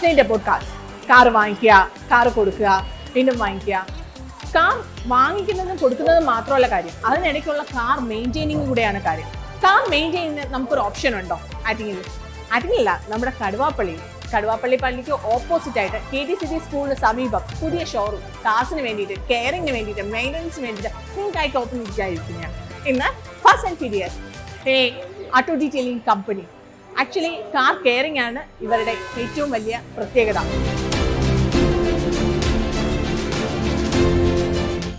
Passionate podcast car വാങ്ങിക്കുക car കൊടുക്കുക വീണ്ടും വാങ്ങിക്കുക. കാർ വാങ്ങിക്കുന്നതും കൊടുക്കുന്നതും മാത്രമല്ല കാര്യം. അതിനിടയ്ക്കുള്ള കാർ മെയിന്റെയിനിങ് കൂടെയാണ് കാര്യം. കാർ ചെയ്യുന്ന നമുക്കൊരു ഓപ്ഷൻ ഉണ്ടോ? ആറ്റിങ്ങിൽ ആറ്റിങ്ങില്ല നമ്മുടെ കടുവാപ്പള്ളി. കടുവാപ്പള്ളി പള്ളിക്ക് ഓപ്പോസിറ്റ് ആയിട്ട് കെ ടി സി ടി സ്കൂളിന് സമീപം പുതിയ ഷോറൂം കാർസിന് വേണ്ടിയിട്ട് കെയറിങ്ങിന് വേണ്ടിയിട്ട് മെയിന്റനൻസിന് വേണ്ടിയിട്ട് നിങ്ങൾക്കായിട്ട് ഓപ്പൺ ചെയ്തിരിക്കുകയാണ്. ഇന്ന് fast and furious a auto detailing company actually car caring ആണ് ഇവരുടെ ഏറ്റവും വലിയ പ്രത്യേകത.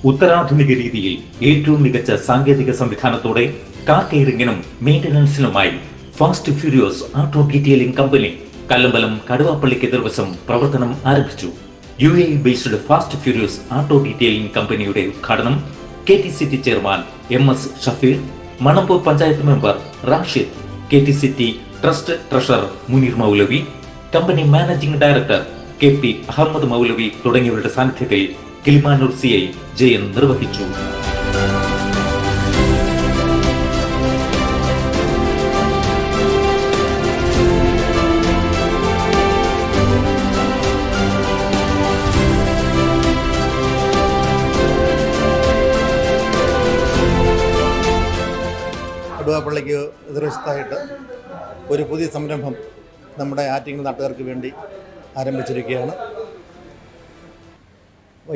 ഉത്തരാധുനിക രീതിയിൽ ഏറ്റവും മികച്ച സാങ്കേതിക സംവിധാനത്തോടെ car കെയറിംഗിനും മെയിന്റനൻസിനുമായി fast furious auto detailing company Kallambalam കടുവാപ്പള്ളിക്ക് എതിർവശം പ്രവർത്തനം ആരംഭിച്ചു. U A based fast furious auto detailing കമ്പനിയുടെ ഉദ്ഘാടനം K T city chairman M S Shafeer Manampoor panchayat member Rashid K T city trust treasurer Muneer Moulavi company managing director K P Ahammed Moulavi തുടങ്ങിയവരുടെ സാന്നിധ്യത്തിൽ Kilimanoor C I Jayan നിർവഹിച്ചു. കടുവാപ്പള്ളിക്ക് ഒരു പുതിയ സംരംഭം നമ്മുടെ ആറ്റിങ്ങൽ നാട്ടുകാർക്ക് വേണ്ടി ആരംഭിച്ചിരിക്കുകയാണ്.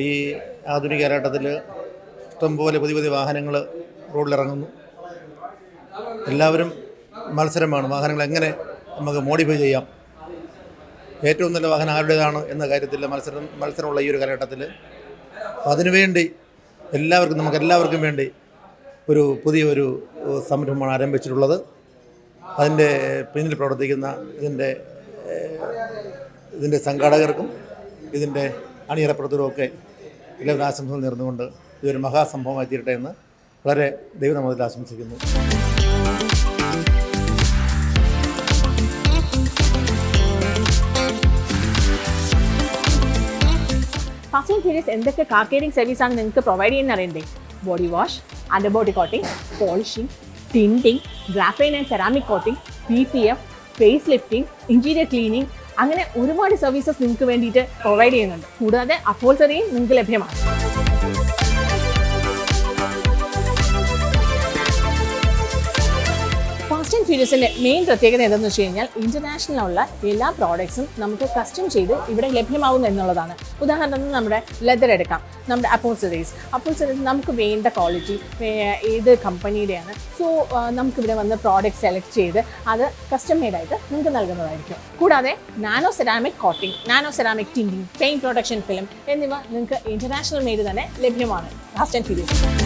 ഈ ആധുനിക കാലഘട്ടത്തിൽ ഇഷ്ടംപോലെ പുതിയ പുതിയ വാഹനങ്ങൾ റോഡിലിറങ്ങുന്നു. എല്ലാവരും മത്സരമാണ്. വാഹനങ്ങൾ എങ്ങനെ നമുക്ക് മോഡിഫൈ ചെയ്യാം? ഏറ്റവും നല്ല വാഹനം ആരുടേതാണ് എന്ന കാര്യത്തിൽ മത്സരം മത്സരമുള്ള ഈ ഒരു കാലഘട്ടത്തിൽ അതിനുവേണ്ടി എല്ലാവർക്കും നമുക്ക് എല്ലാവർക്കും വേണ്ടി ഒരു പുതിയൊരു സംരംഭമാണ് ആരംഭിച്ചിട്ടുള്ളത്. അതിന്റെ പിന്നിൽ പ്രവർത്തിക്കുന്ന ഇതിന്റെ ഇതിന്റെ സംഘാടകർക്കും ഇതിന്റെ അണിയറപ്പുറത്തിലുമൊക്കെ എല്ലാവരും ആശംസകൾ നേർന്നുകൊണ്ട് ഇതൊരു മഹാസംഭവമായി തീരട്ടെ എന്ന് വളരെ ദൈവനമതിൽ ആശംസിക്കുന്നു. ആൻഡ് എന്തൊക്കെ കാർ കെയറിംഗ് ആണ് നിങ്ങൾക്ക് പ്രൊവൈഡ് ചെയ്യുന്ന അറിയണ്ടേ? Body wash under body coating polishing tinting graphene and ceramic coating P P F face lifting interior cleaning അങ്ങനെ ഒരുപാട് സർവീസസ് നിങ്ങൾക്ക് വേണ്ടിയിട്ട് പ്രൊവൈഡ് ചെയ്യുന്നുണ്ട്. കൂടാതെ അപ്പോൾസറിയും നിങ്ങൾക്ക് ലഭ്യമാണ്. ആൻഡ് മെയിൻ പ്രത്യേകത എന്താണെന്ന് വെച്ച് കഴിഞ്ഞാൽ ഇന്റർനാഷണൽ ഉള്ള എല്ലാ പ്രോഡക്ട്സും നമുക്ക് കസ്റ്റം ചെയ്ത് ഇവിടെ ലഭ്യമാവുന്നു എന്നുള്ളതാണ്. ഉദാഹരണത്തിന് നമ്മുടെ ലെതർ എടുക്കാം. നമ്മുടെ അപ്പോസറീസ് അപ്പോസറീസ് നമുക്ക് വേണ്ട ക്വാളിറ്റി ഏത് കമ്പനിയുടെയാണ് സോ നമുക്ക് ഇവിടെ വന്ന് പ്രോഡക്റ്റ് സെലക്ട് ചെയ്ത് അത് കസ്റ്റം മെയ്ഡായിട്ട് നിങ്ങൾക്ക് നൽകുന്നതായിരിക്കും. കൂടാതെ nano ceramic coating nano ceramic tinting paint production film എന്നിവ നിങ്ങൾക്ക് ഇന്റർനാഷണൽ മെയ്ഡ് തന്നെ ലഭ്യമാണ്. Fast and furious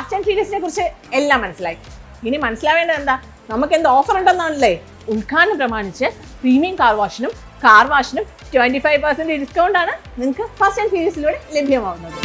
fast and ഫ്യൂരിയസിനെ കുറിച്ച് എല്ലാം മനസ്സിലായി. ഇനി മനസ്സിലാവേണ്ടത് എന്താ? നമുക്ക് എന്ത് ഓഫർ ഉണ്ടെന്നാണല്ലേ? ഉദ്ഘാടനം പ്രമാണിച്ച് പ്രീമിയം കാർ വാഷിനും കാർ വാഷിനും ട്വന്റി ഫൈവ് പെർസെന്റ് ഡിസ്കൗണ്ട് ആണ് നിങ്ങൾക്ക് ഫസ്റ്റ് ആൻഡ് ഫ്യൂരിയസിലൂടെ ലഭ്യമാവുന്നത്.